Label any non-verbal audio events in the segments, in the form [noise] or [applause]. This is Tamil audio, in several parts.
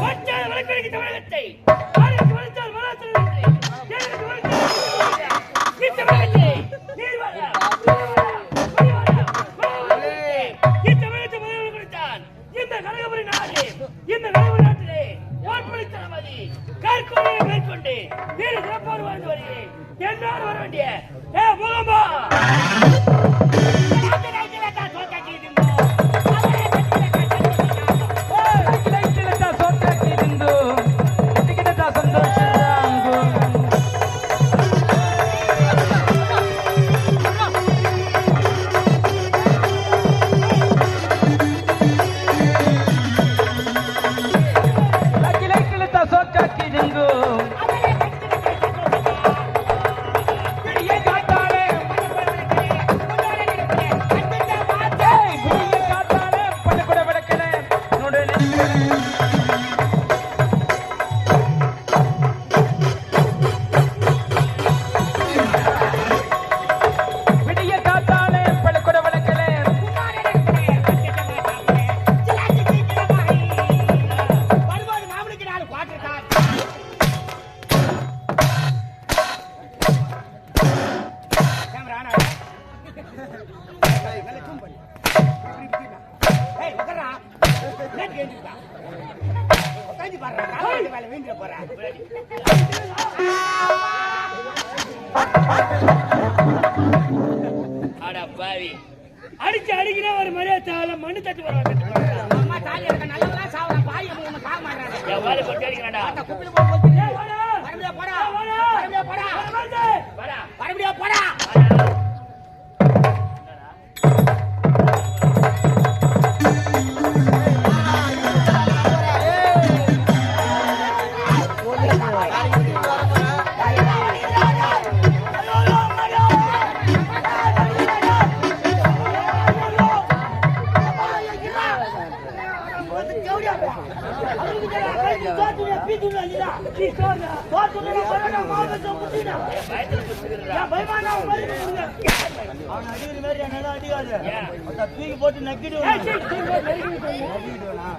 வச்சால் வழக்கறிஞர் தமிழகத்தை அடிச்சு அடிக்கிற ஒரு மரியாதை மண்ணு தட்டு வாழை போட்டு ஏய், வாடா. வாடா. வாடா. வாடா. பயத்துல குத்துக்கிறா. ஏன்? தூக்கி போட்டு ஏய், சீ, சீ, சீ, நெருங்கி போய்.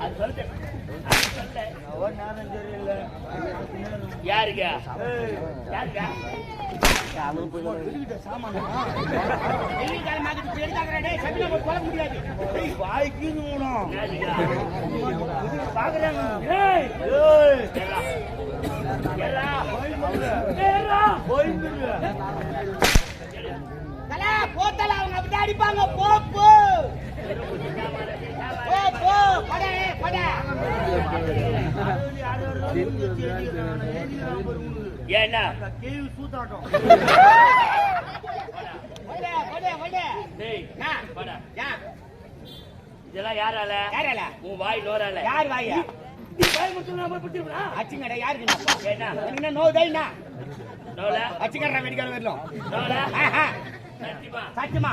அது சொல்லிட்டேன். அது சொல்லிட்டேன். நேரம் தெரியல யாருங்க யாருங்க வாய்க்கு மூலம் அடிப்பாங்க போ போ போ போ பட பட ஏன்னா? கேவி சூத்தாட்டம். பட பட பட டேய், யா. வாடா. யா. இதெல்லாம் யாரால யாரால? உன் வாய் நோரால. யார் வாயா? நீ வாய் மட்டும் நான் போய் பிடிச்சிருப்பா அச்சுங்கடா யாருக்கு ஏன்னா? என்ன நோ தைனா நோல? அச்சுங்கடா மெடிக்கல் வரலாம் நோல? சத்தியமா?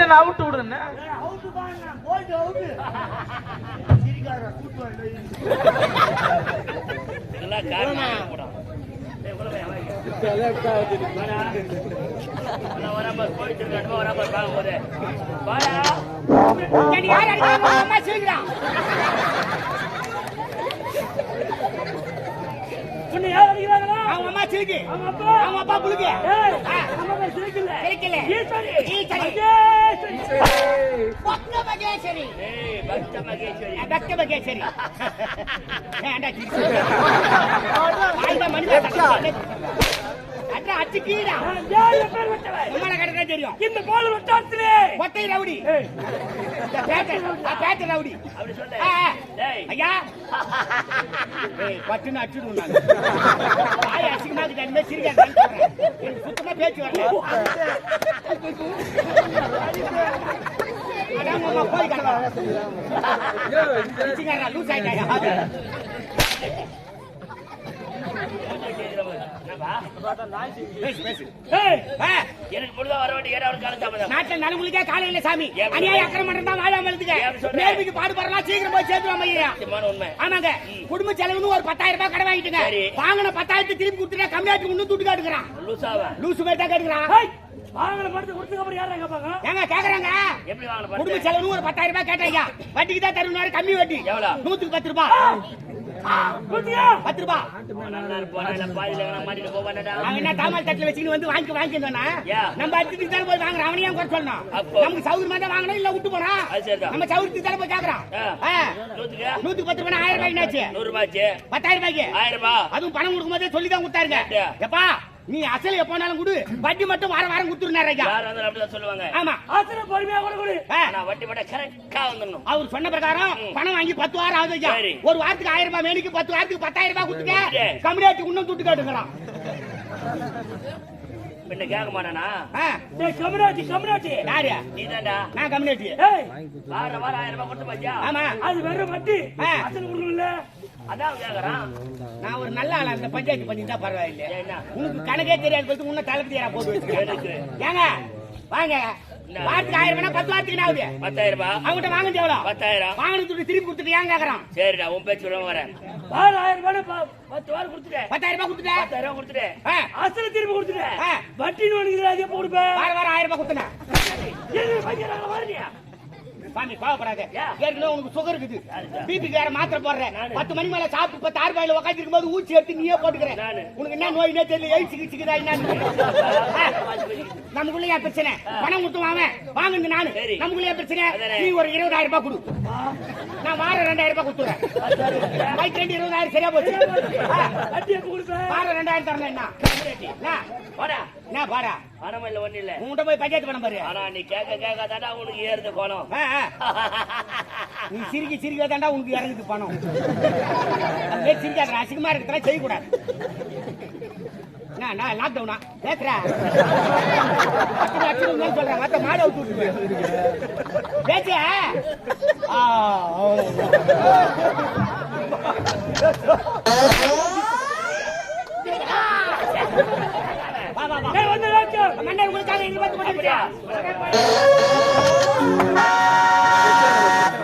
விடுங்க அவுட் அவுட் பண்ணு நீ தான் அவுட் விடுங்க அவுட் உன்னை யார் அடிக்கிறாங்களா அவங்க அம்மா சிலுக்கு அவங்க அப்பா அவங்க அப்பா புழுக்கு ஏய், ஆ. நம்ம பேர் சிரிக்கல. சிரிக்கல. ஈஸ்வரி. ஈஸ்வரி. மகேஸ்வரி. பக்த மகேஸ்வரி ஏய், பக்த மகேஸ்வரி. பக்த மகேஸ்வரி ஏன்டா சிரிச்சு வாய்தா கீழா. தெரியும். இந்த போல வட்டாரத்திலே கொட்டை ரவுடி. பேட்டை ரவுடி. ஐயா. பட்டுன்னு அடிச்சுடுவோம் நான். வாய் அசிங்கமா இருக்கு சுத்தமா பேச்சு வரல. போய் சிரிச்சுக்காரா லூஸ் எனக்கு வர வேண்டிய. நாட்டுல காலம் இல்ல சாமி. அநியாய அக்கிரமம் இருந்தா வாழாம இருந்துக்க? நேர்மைக்கு பாடுபடுறா சீக்கிரம் போய் ஐயா. உண்மை. ஆமாங்க. குடும்ப செலவுன்னு ஒரு பத்தாயிரம் ரூபாய் கடை வாங்கிட்டுங்க. வாங்கின பத்தாயிரத்தை திருப்பி கொடுத்துட்டா கம்மியாட்டு இன்னும் துட்டு காட்டுக்கிறான்? லூசு பேட்டா கேட்டுக்கிறான். வாங்கின அப்புறம் யாரா கேட்பாங்க? ஏங்க கேக்குறாங்க? எப்படி வாங்கின குடும்ப படத்தை? செலவுன்னு ஒரு பத்தாயிரம் ரூபாய் கேட்டாங்க வட்டிக்கு தான் தருவாரு கம்மி வட்டி. எவ்வளவு? நூத்துக்கு பத்து ரூபாய்? பத்து என்ன தாமல் தட்டுல வச்சுக்கின்னு வந்து வாங்கி வாங்கிக்கணும்னா? நம்ம அடிச்சுட்டு தானே போய் வாங்குறோம் அவனையும் குறை சொல்லணும்? நமக்கு சௌகரியமா தான் வாங்கணும் இல்ல விட்டு போனா. நம்ம சௌகரியத்துக்கு தானே போய் கேக்குறோம்? நூத்துக்கு பத்து ரூபாய் ஆயிரம் ரூபாய் என்னாச்சு. பத்தாயிரம் ரூபாய்க்கு ஆயிரம் ரூபாய். அதுவும் பணம் கொடுக்கும் போதே சொல்லி தான் கொடுத்தாருங்க? எப்பா நீ அசல் எப்போனாலும் கொடு வட்டி மட்டும் வாரம் வாரம் கொடுத்துருந்தாரு ஐயா யாரா இருந்தாலும் அப்படிதான் சொல்லுவாங்க. ஆமா ஆத்திரம் பொறுமையா கூட கொடு. ஆனா வட்டி correct ஆ வந்துடணும். அவர் சொன்ன பிரகாரம் பணம் வாங்கி பத்து வாரம் ஆகுது ஐயா. ஒரு வாரத்துக்கு ஆயிரம் ரூபாய் மேனிக்கு பத்து வாரத்துக்கு பத்தாயிரம் ரூபாய் கொடுத்துக்க. கம்யூனிட்டி இன்னும் துட்டு காட்டுக்கிறான் பின்ன கேட்க மாட்டானா? Community, community. யாரு நீதான்டா. நான் கம்யூனிட்டி ஆயிரம் ரூபாய் கொடுத்து பாத்தியா? ஆமா அது வெறும் வட்டி. அசல் கொடுக்கணும்ல? அதான் கேக்குறான். நான் ஒரு நல்ல ஆளா இந்த பஞ்சாயத்து பண்ணிட்டா பரவாயில்லை? உனக்கு கணக்கே தெரியாது சொல்லிட்டு உன்ன போட்டு எனக்கு. ஏங்க வாங்க வாரத்துக்கு ஆயிரம் வேணா பத்து வாரத்துக்கு ஆகுது பத்தாயிரம் ரூபாய். அவங்ககிட்ட வாங்கிட்டு எவ்வளோ பத்தாயிரம். வாங்கின துட்டு திருப்பி கொடுத்துட்டு ஏன் கேக்குறான் சரிடா உன் பேச்சு வரேன் ஆயிரம் ரூபாய் ப- பத்து வாரம் கொடுத்துட்டேன். பத்தாயிரம் ரூபாய் கொடுத்துட்ட பத்தாயிரம் ரூபாய் கொடுத்துட்டேன். அசல் திருப்பி கொடுத்துட்டேன். ஆ. வட்டின்னு ஒன்று அது எப்போ கொடுப்பேன் வாரம் வாரம் ஆயிரம் ரூபாய் கொடுத்தன கோவப்படாத. ஏன்? ஏற்கனவே உனக்கு சுகர் இருக்குது? பிபிக்கு வேற மாத்திரை போடுறேன் நானு. பத்து மணி மேல சாப்பிட்டு பத்து ஆறு ரூபாயில உட்காந்து இருக்கும்போது ஊசி எடுத்து நீயே போட்டுக்கிறேன். உனக்கு என்ன நோயினே தெரியல எய்ட்ஸ் கிச்சுக்குதா என்னன்னு. [laughs] ஆ, நமக்குள்ள பிரச்சனை? பணம் கொடுத்து வாங்க. வாங்குங்க நானு. நமக்குள்ள பிரச்சனை. நீ ஒரு இருபதாயிரம் ரூபாய் கொடு. நான் வாரம் ரெண்டாயிரம் ரூபாய் கொடுத்துறேன். பைக் ரெண்டு இருபதாயிரம் சரியா போச்சு. வாரம் ரெண்டாயிரம் தரணும் என்ன? என்ன? போடா என்ன பணம் இல்ல ஒண்ணு இல்ல. உன்கிட்ட போய் பஞ்சாயத்து பண்ண பாரு. ஆனா நீ கேட்க கேட்காதாடா உனக்கு ஏறுது ஆ. [laughs] நீ சிரிக்க சிரிக்க தாண்டா உனக்கு இறங்குது பணம். அது மாதிரி சிரிக்காத அசிங்கமா இருக்கிறதெல்லாம் செய்யக்கூடாது. நான் லாக்டவுனா பேசுற. பத்து லட்சம் தான் சொல்றேன். மத்த மாடு விட்டுருவேன் பேச்சு. மன்னர் உங்களுக்காக எதிர்பார்த்து